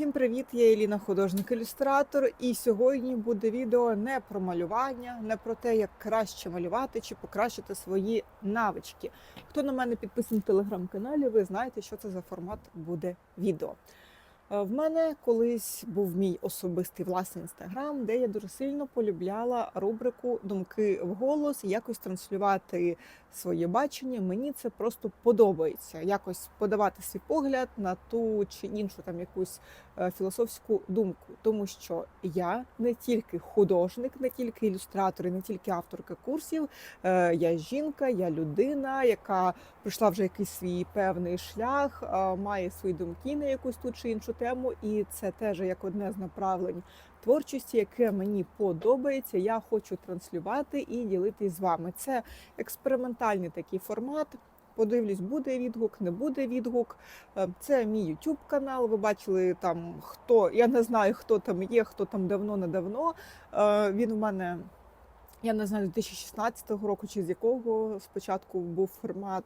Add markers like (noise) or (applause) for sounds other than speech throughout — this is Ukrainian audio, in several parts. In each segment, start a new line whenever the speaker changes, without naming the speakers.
Всім привіт! Я Еліна, художник-ілюстратор, і сьогодні буде відео не про малювання, не про те, як краще малювати чи покращити свої навички. Хто на мене підписаний в телеграм-каналі, ви знаєте, що це за формат буде відео. Е, В мене колись був мій особистий власний інстаграм, де я дуже сильно полюбляла рубрику Думки в голос, якось транслювати своє бачення. Мені це просто подобається. Якось подавати свій погляд на ту чи іншу там якусь е, філософську думку, тому що я не тільки художник, не тільки ілюстратор, і не тільки авторка курсів. е, Я жінка, я людина, яка пройшла вже якийсь свій певний шлях, е, має свої думки на якусь ту чи іншу тему, і це теж як одне з направлень творчості, яке мені подобається. Я хочу транслювати і ділитись з вами. Це експериментальний такий формат. Подивлюсь, буде відгук, не буде відгук. Е, Це мій YouTube канал. Ви бачили там хто. Я не знаю, хто там є, хто там давно недавно. Е, Він у мене. Я не знаю, з 2016 року чи з якого спочатку був формат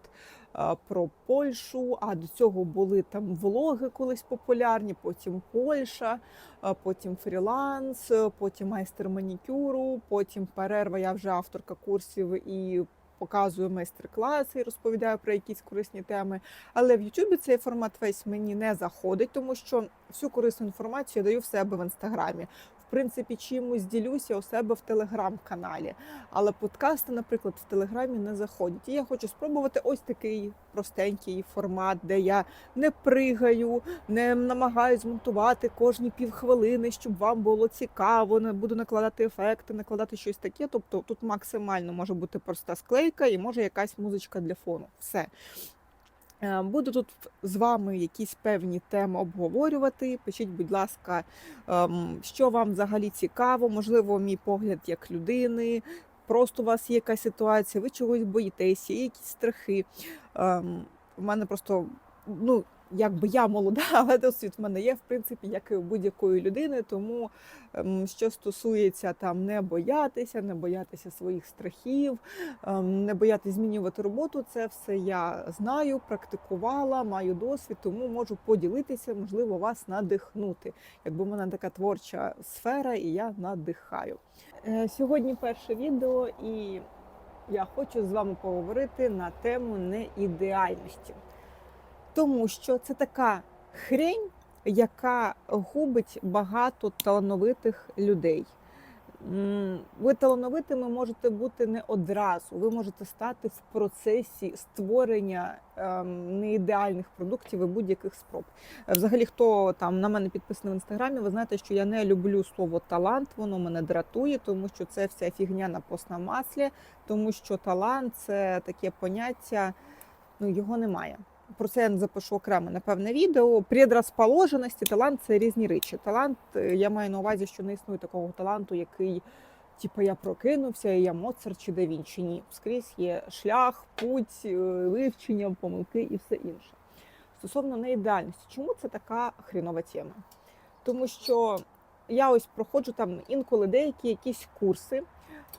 е, про Польщу, а до цього були там влоги колись популярні, потім Польща, е, потім фріланс, е, потім майстер манікюру, потім перерва. Я вже авторка курсів і показую майстер-класи, і розповідаю про якісь корисні теми. Але в Ютубі цей формат весь мені не заходить, тому що всю корисну інформацію я даю в себе в інстаграмі. В принципі, чимось ділюся у себе в телеграм-каналі. Але подкасти, наприклад, в телеграмі не заходять. І я хочу спробувати ось такий простенький формат, де я не пригаю, не намагаюся змонтувати кожні півхвилини, щоб вам було цікаво, не буду накладати ефекти, накладати щось таке. Тобто тут максимально може бути проста склейка і може якась музичка для фону. Все. Е, Буду тут з вами якісь певні теми обговорювати. Пишіть, будь ласка, ем, що вам взагалі цікаво, можливо, мій погляд як людини. Просто у вас є якась ситуація, ви чогось боїтеся, є якісь страхи. Ем, У мене просто, ну, якби я молода, (laughs) але досвід в мене є, в принципі, як і у будь-якої людини. Тому ем, що стосується там не боятися, не боятися своїх страхів, ем, не боятися змінювати роботу, це все я знаю, практикувала, маю досвід, тому можу поділитися, можливо, вас надихнути. Якби в мене така творча сфера, і я надихаю. Е, Сьогодні перше відео, і я хочу з вами поговорити на тему неідеальності. Тому що це така хрень, яка губить багато талановитих людей. Ви талановитими можете бути не одразу. Ви можете стати в процесі створення ем, неідеальних продуктів і будь-яких спроб. Взагалі, хто там на мене підписаний в інстаграмі, ви знаєте, що я не люблю слово талант, воно мене дратує, тому що це вся фігня на постному маслі, тому що талант це таке поняття, ну його немає. Про це я запишу окремо напевне відео. Предрозположеності, талант це різні речі. Талант, е, я маю на увазі, що не існує такого таланту, який, типу, я прокинувся, і я Моцарт чи да Вінчі. Ні. Скрізь є шлях, путь, е, вивчення, помилки і все інше. Стосовно неідеальності, чому це така хрінова тема? Тому що я ось проходжу там інколи деякі якісь курси.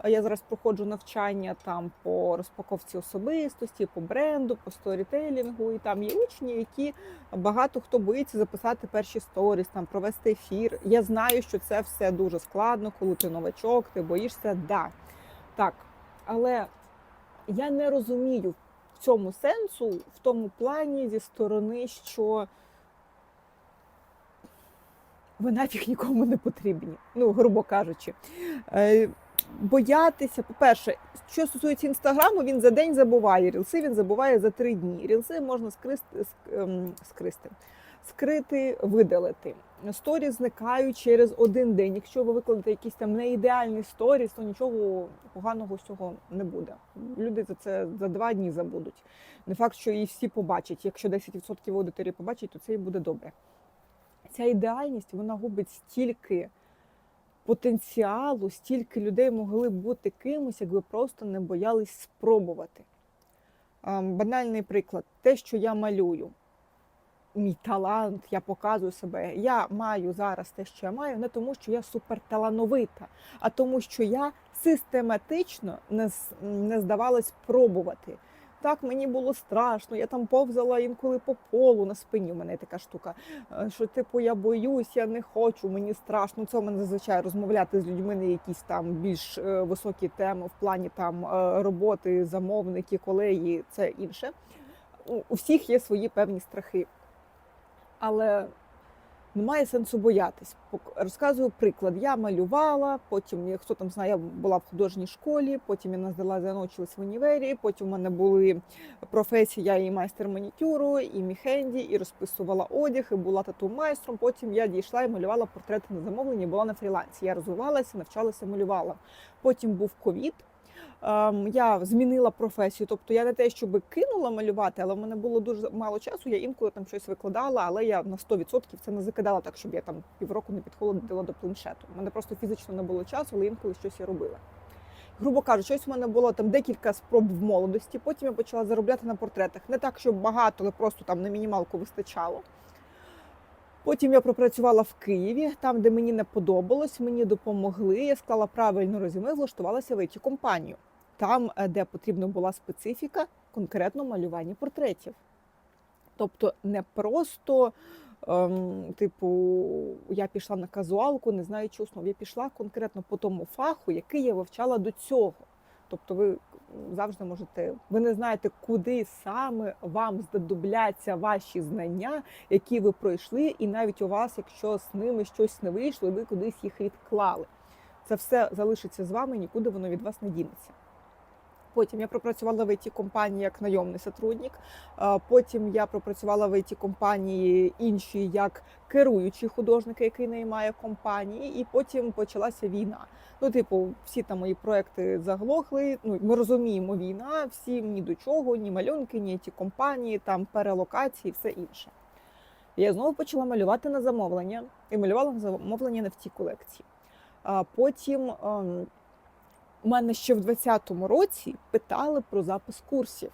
Я зараз проходжу навчання там по розпаковці особистості, по бренду, по сторітелінгу. І там є учні, які багато хто боїться записати перші сторіс, там провести ефір. Я знаю, що це все дуже складно, коли ти новачок, ти боїшся, да. Так, але я не розумію в цьому сенсу, в тому плані зі сторони, що ви нафіг нікому не потрібні, ну, грубо кажучи. Боятися, по-перше, що стосується інстаграму, він за день забуває. Рілси він забуває за три дні. Рілси можна скристи, ск- ем, скристи, скрити, видалити. Сторіс зникають через один день. Якщо ви викладете якийсь там неідеальний сторіс, то нічого поганого з цього не буде. Люди за це за два дні забудуть. Не факт, що і всі побачать. Якщо 10% аудиторії побачать, то це і буде добре. Ця ідеальність вона губить стільки потенціалу, стільки людей могли б бути кимось, якби просто не боялись спробувати. Банальний приклад, те, що я малюю, мій талант, я показую себе. Я маю зараз те, що я маю, не тому, що я суперталановита, а тому, що я систематично не здавалась пробувати. Так мені було страшно. Я там повзала інколи по полу на спині. У мене така штука. е, Що типу я боюсь, я не хочу, мені страшно. Це у мене зазвичай розмовляти з людьми на якісь там більш е, високі теми в плані там е, роботи, замовники, колеги, це інше. У всіх є свої певні страхи. Але немає сенсу боятись. Розказую приклад. Я малювала, потім, хто там знає, я була в художній школі, потім я наздала заночилась в універі, потім у мене були професії, я і майстер манікюру, і міхенді, і розписувала одяг, і була тату майстром. Потім я дійшла і малювала портрети на замовлення, була на фрілансі. Я розвивалася, навчалася, малювала. Потім був ковід. Ем, Я змінила професію, тобто я не те, щоб кинула малювати, але в мене було дуже мало часу. Я інколи там щось викладала, але я на 100% це не закидала так, щоб я там півроку не підходила до планшету. У мене просто фізично не було часу, але інколи щось я робила. Грубо кажучи, щось у мене було там декілька спроб в молодості. Потім я почала заробляти на портретах. Не так, щоб багато, але просто там на мінімалку вистачало. Потім я пропрацювала в Києві, там, де мені не подобалось, мені допомогли. Я склала правильно резюме, влаштувалася в it компанію там, е, де потрібна була специфіка, конкретно малювання портретів. Тобто не просто, ем, типу, я пішла на казуалку, не знаючи основ. Я пішла конкретно по тому фаху, який я вивчала до цього. Тобто, ви завжди можете, ви не знаєте, куди саме вам знадобляться ваші знання, які ви пройшли, і навіть у вас, якщо з ними щось не вийшло, ви кудись їх відклали. Це все залишиться з вами, нікуди воно від вас не дінеться. Потім я пропрацювала в it компанії як найомний сотрудник. Потім я пропрацювала в it компанії іншій як керуючий художник, який наймає компанії. І потім почалася війна. Ну, типу, всі там мої проекти заглохли. Ну, ми розуміємо, війна, всім ні до чого, ні малюнки, ні ті компанії, там перелокації, все інше. Я знову почала малювати на замовлення і малювала на замовлення не в тій колекції. Потім. У мене ще в 2020 році питали про запис курсів.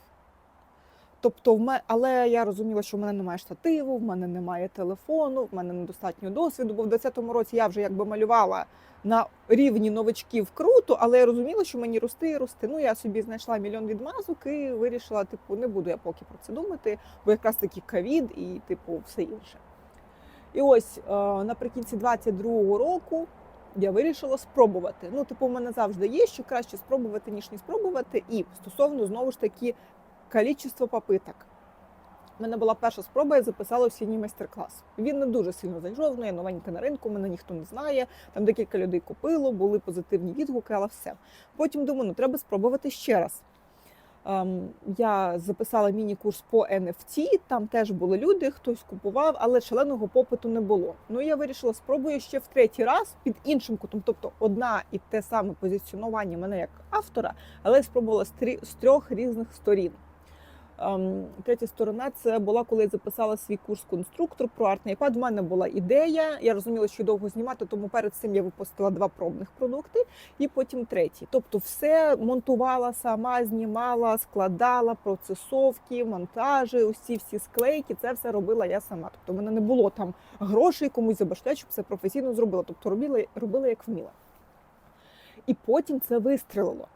Тобто, в мене, але я розуміла, що в мене немає штативу, в мене немає телефону, в мене недостатньо досвіду, бо в 2020 році я вже якби малювала на рівні новачків круто, але я розуміла, що мені рости і рости. Ну, я собі знайшла мільйон відмазок і вирішила, типу, не буду я поки про це думати, бо якраз таки ковід і, типу, все інше. І ось е, наприкінці 22-го року я вирішила спробувати. Ну, типу, в мене завжди є, що краще спробувати, ніж не спробувати. І стосовно знову ж таки кількість попиток. У мене була перша спроба, я записала осінній майстер-клас. Він не дуже сильно зайшов, ну я новенька на ринку, мене ніхто не знає. Там декілька людей купило, були позитивні відгуки, але все. Потім думаю, ну треба спробувати ще раз. Ем, я записала міні-курс по NFT, там теж були люди, хтось купував, але шаленого попиту не було. Ну я вирішила, спробую ще в третій раз під іншим кутом, тобто одна і те саме позиціонування мене як автора, але я спробувала з трьох різних сторін. Ем, Третя сторона це була, коли я записала свій курс конструктор про арт на iPad. В мене була ідея. Я розуміла, що довго знімати, тому перед цим я випустила два пробних продукти, і потім третій. Тобто, все монтувала сама, знімала, складала процесовки, монтажі, усі всі склейки. Це все робила я сама. Тобто, в мене не було там грошей комусь забашляти, щоб це професійно зробила. Тобто робила, робила як вміла. І потім це вистрілило.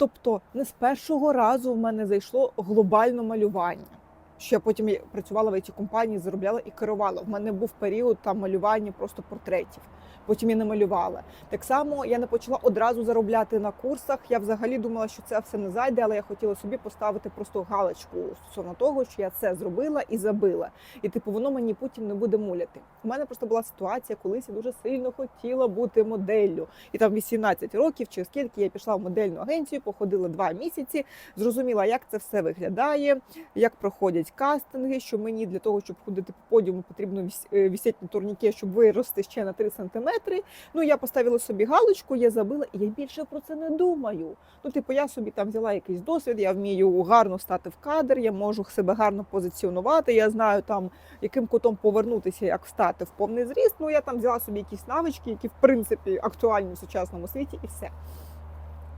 Тобто не з першого разу в мене зайшло глобальне малювання. Що я потім працювала в it компанії, заробляла і керувала. В мене був період там малювання просто портретів. Потім я не малювала. Так само я не почала одразу заробляти на курсах. Я взагалі думала, що це все не зайде, але я хотіла собі поставити просто галочку стосовно того, що я це зробила і забила. І типу воно мені потім не буде муляти. У мене просто була ситуація, колись я дуже сильно хотіла бути моделлю. І там 18 років, чи скільки я пішла в модельну агенцію, походила два місяці, зрозуміла, як це все виглядає, як проходять кастинги. Що мені для того, щоб ходити по подіуму, потрібно е, вісіти на турніке, щоб вирости ще на 3 сантиметри. Ну я поставила собі галочку, я забила, і я більше про це не думаю. Ну, типу, я собі там взяла якийсь досвід, я вмію гарно стати в кадр, я можу себе гарно позиціонувати. Я знаю там, яким кутом повернутися, як встати в повний зріст. Ну я там взяла собі якісь навички, які в принципі актуальні в сучасному світі, і все.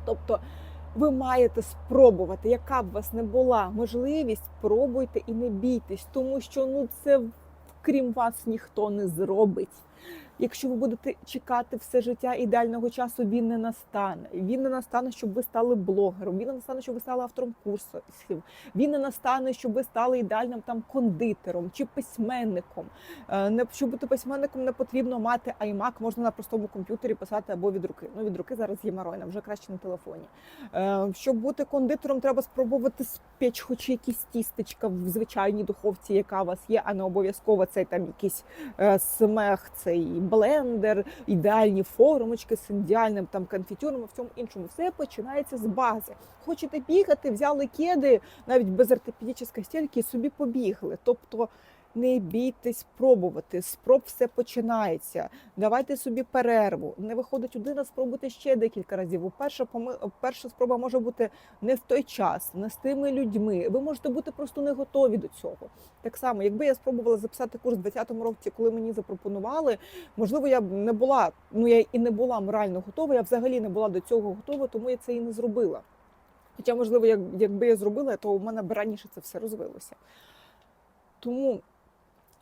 Тобто. Ви маєте спробувати, яка б вас не була можливість, пробуйте і не бійтесь, тому що ну це крім вас ніхто не зробить. Якщо ви будете чекати все життя ідеального часу, він не настане. Він не настане, щоб ви стали блогером. Він не настане, щоб ви стали автором курсів. Він не настане, щоб ви стали ідеальним там кондитером чи письменником. Е, Не щоб бути письменником, не потрібно мати iMac, можна на простому комп'ютері писати або від руки. Ну від руки зараз є маройна, вже краще на телефоні. Е, Щоб бути кондитером, треба спробувати спеч хоч якісь тістечка в звичайній духовці, яка у вас є, а не обов'язково цей там якийсь е, смех, цей блендер, ідеальні формочки з ідеальним там конфітюром, в цьому іншому. Все починається з бази. Хочете бігати, взяли кеди, навіть без ортопедичної стільки, собі побігли. Тобто не бійтесь пробувати, спроб все починається. Давайте собі перерву. Не виходить один раз, спробуйте ще декілька разів. Перша поми... перша спроба може бути не в той час, не з тими людьми. Ви можете бути просто не готові до цього. Так само, якби я спробувала записати курс в 20-му році, коли мені запропонували, можливо, я б не була, ну я і не була морально готова. Я взагалі не була до цього готова, тому я це і не зробила. Хоча, можливо, як, якби я зробила, то у мене б раніше це все розвилося. Тому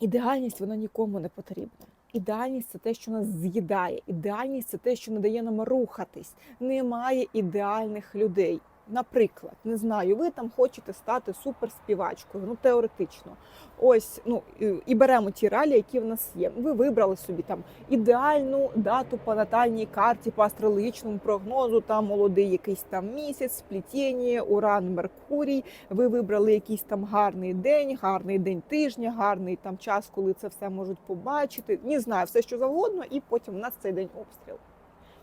ідеальність вона нікому не потрібна. Ідеальність це те, що нас з'їдає. Ідеальність це те, що не дає нам рухатись. Немає ідеальних людей. Наприклад, не знаю, ви там хочете стати суперспівачкою, ну теоретично. Ось, ну і- беремо ті реалії, які в нас є. Ви вибрали собі там ідеальну дату по натальній карті, по астрологічному прогнозу, там молодий якийсь там місяць, сплетіння, уран, Меркурій. Ви вибрали якийсь там гарний день, гарний день тижня, гарний там час, коли це все можуть побачити. Не знаю, все що завгодно, і потім у нас цей день обстріл.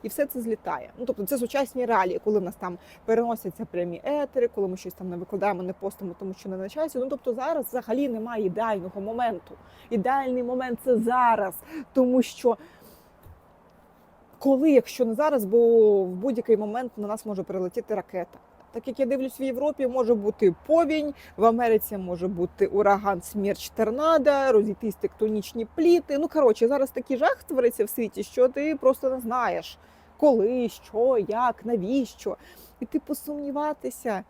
І все це злітає. Ну тобто це сучасні реалії, коли в нас там переносяться прямі етери, коли ми щось там не викладаємо, не постимо, тому що не на часі. Ну тобто зараз взагалі немає ідеального моменту. Ідеальний момент це зараз, тому що. Коли, якщо не зараз, бо в будь-який момент на нас може прилетіти ракета. Так як я дивлюсь в Європі, може бути повінь, в Америці може бути ураган, смерч, торнадо, розійтись тектонічні пліти. Ну коротше, зараз такий жах твориться в світі, що ти просто не знаєш, коли, що, як, навіщо. І типу сумніватися.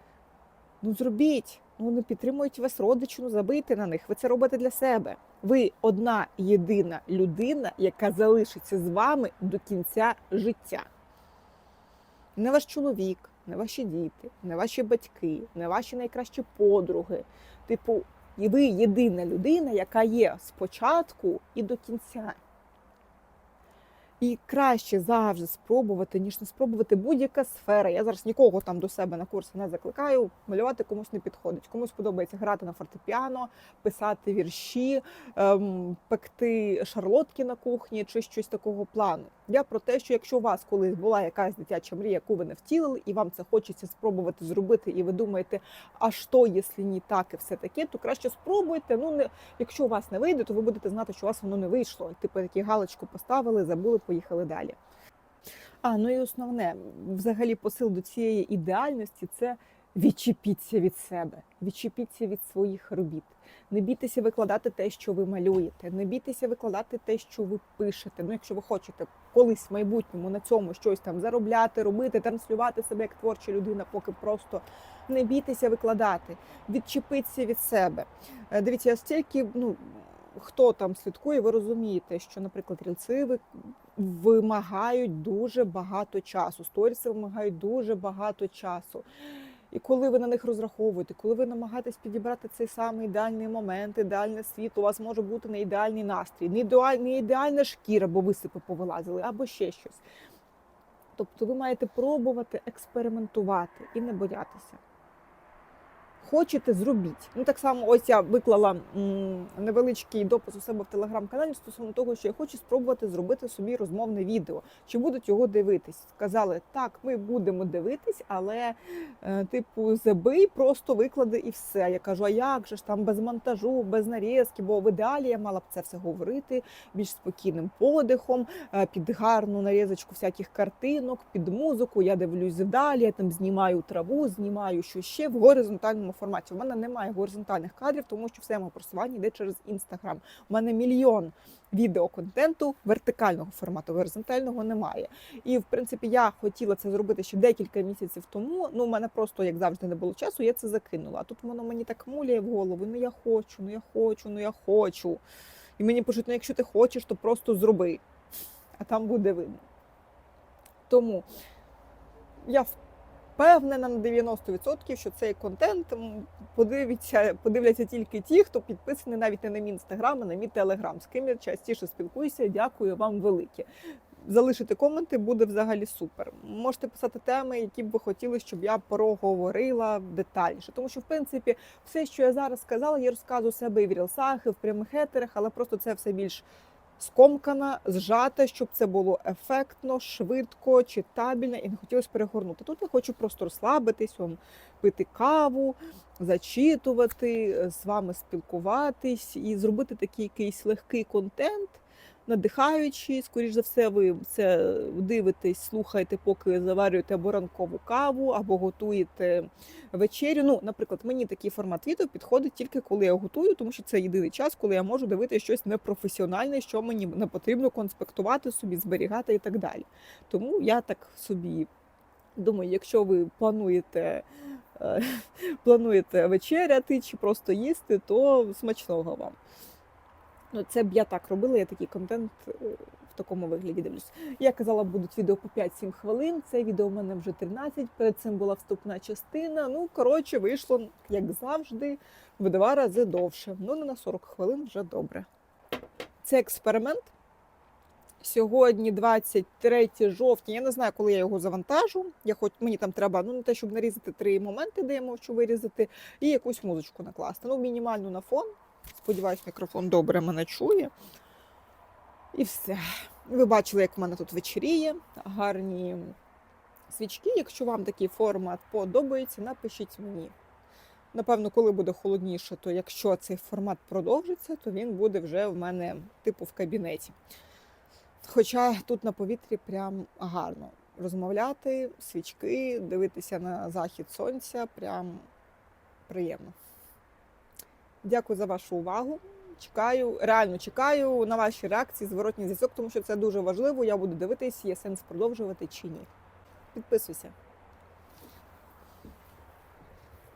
Ну зробіть. Ну не підтримують вас родичі, ну забийте на них. Ви це робите для себе. Ви одна єдина людина, яка залишиться з вами до кінця життя. Не ваш чоловік, не ваші діти, не ваші батьки, не ваші найкращі подруги. Типу, і ви єдина людина, яка є спочатку і до кінця. І краще завжди спробувати, ніж не спробувати будь-яка сфера. Я зараз нікого там до себе на курси не закликаю. Малювати комусь не підходить. Комусь подобається грати на фортепіано, писати вірші, ем, пекти шарлотки на кухні чи щось такого плану. Я про те, що якщо у вас колись була якась дитяча мрія, яку ви не втілили, і вам це хочеться спробувати зробити, і ви думаєте, а що, якщо не так, і все таке, то краще спробуйте. Ну не якщо у вас не вийде, то ви будете знати, що у вас воно не вийшло. Типу такі галочку поставили, забули, поїхали далі. А ну і основне, взагалі, посил до цієї ідеальності це відчепіться від себе, відчепіться від своїх робіт. Не бійтеся викладати те, що ви малюєте, не бійтеся викладати те, що ви пишете. Ну, якщо ви хочете колись в майбутньому на цьому щось там заробляти, робити, транслювати себе як творча людина, поки просто не бійтеся викладати, відчепіться від себе. Е, Дивіться, стільки, ну хто там слідкує, ви розумієте, що, наприклад, рільці вимагають дуже багато часу. Сторіси вимагають дуже багато часу. І коли ви на них розраховуєте, коли ви намагаєтесь підібрати цей самий ідеальний момент, ідеальне світло, у вас може бути не ідеальний настрій, не ідеаль- не ідеальна шкіра, бо висипи повилазили, або ще щось. Тобто ви маєте пробувати експериментувати і не боятися. Хочете, зробіть. Ну так само, ось я виклала невеличкий допис у себе в телеграм-каналі стосовно того, що я хочу спробувати зробити собі розмовне відео. Чи будуть його дивитись? Сказали, так, ми будемо дивитись, але е, типу забий, просто виклади і все. Я кажу, а як же ж там без монтажу, без нарізки, бо в ідеалі я мала б це все говорити більш спокійним подихом, е, під гарну нарізочку всяких картинок, під музику. Я дивлюсь вдалі, я там знімаю траву, знімаю що ще в горизонтальному форматі. У мене немає горизонтальних кадрів, тому що все моє просування йде через інстаграм. У мене мільйон відеоконтенту вертикального формату, горизонтального немає. І в принципі я хотіла це зробити ще декілька місяців тому. Ну, у мене просто, як завжди, не було часу, я це закинула. А тут воно мені так муляє в голову. Ну я хочу, ну я хочу, ну я хочу. І мені пишуть, ну якщо ти хочеш, то просто зроби. А там буде видно. Тому я впевнена на 90%, що цей контент подивиться, подивляться тільки ті, хто підписаний навіть не на мій інстаграм, а на мій телеграм. З ким я частіше спілкуюся. Дякую вам велике. Залишити коменти буде взагалі супер. Можете писати теми, які б ви хотіли, щоб я проговорила детальніше. Тому що, в принципі, все, що я зараз сказала, я розказую себе і в рілсах, і в прямих етерах, але просто це все більш скомкана, зжата, щоб це було ефектно, швидко, читабельно і не хотілося перегорнути. Тут я хочу просто розслабитись, вам пити каву, зачитувати, е, з вами спілкуватись і зробити такий якийсь легкий контент. Надихаючий, скоріш за все, ви це дивитесь, слухаєте, поки заварюєте або ранкову каву, або готуєте вечерю. Ну, наприклад, мені такий формат відео підходить тільки коли я готую, тому що це єдиний час, коли я можу дивитися щось непрофесіональне, що мені не потрібно конспектувати собі, зберігати і так далі. Тому я так собі думаю, якщо ви плануєте. е, (laughs) Плануєте вечеряти чи просто їсти, то смачного вам. Ну, це б я так робила, я такий контент е, в такому вигляді дивлюсь. Я казала, будуть відео по 5-7 хвилин. Це відео у мене вже 13, перед цим була вступна частина. Ну, коротше, вийшло, як завжди, в два рази довше. Ну, не на 40 хвилин вже добре. Це експеримент. Сьогодні 23 жовтня. Я не знаю, коли я його завантажу. Я хоч мені там треба ну не те, щоб нарізати три моменти, де я можу вирізати, і якусь музичку накласти. Ну, мінімальну на фон. Сподіваюсь, мікрофон добре мене чує. І все. Ви бачили, як в мене тут вечеріє, гарні свічки. Якщо вам такий формат подобається, напишіть мені. Напевно, коли буде холодніше, то якщо цей формат продовжиться, то він буде вже в мене типу в кабінеті. Хоча тут на повітрі прям гарно розмовляти, свічки, дивитися на захід сонця, прям приємно. Дякую за вашу увагу. Чекаю, реально чекаю на ваші реакції, зворотній зв'язок, тому що це дуже важливо. Я буду дивитись, є сенс продовжувати чи ні. Підписуйся.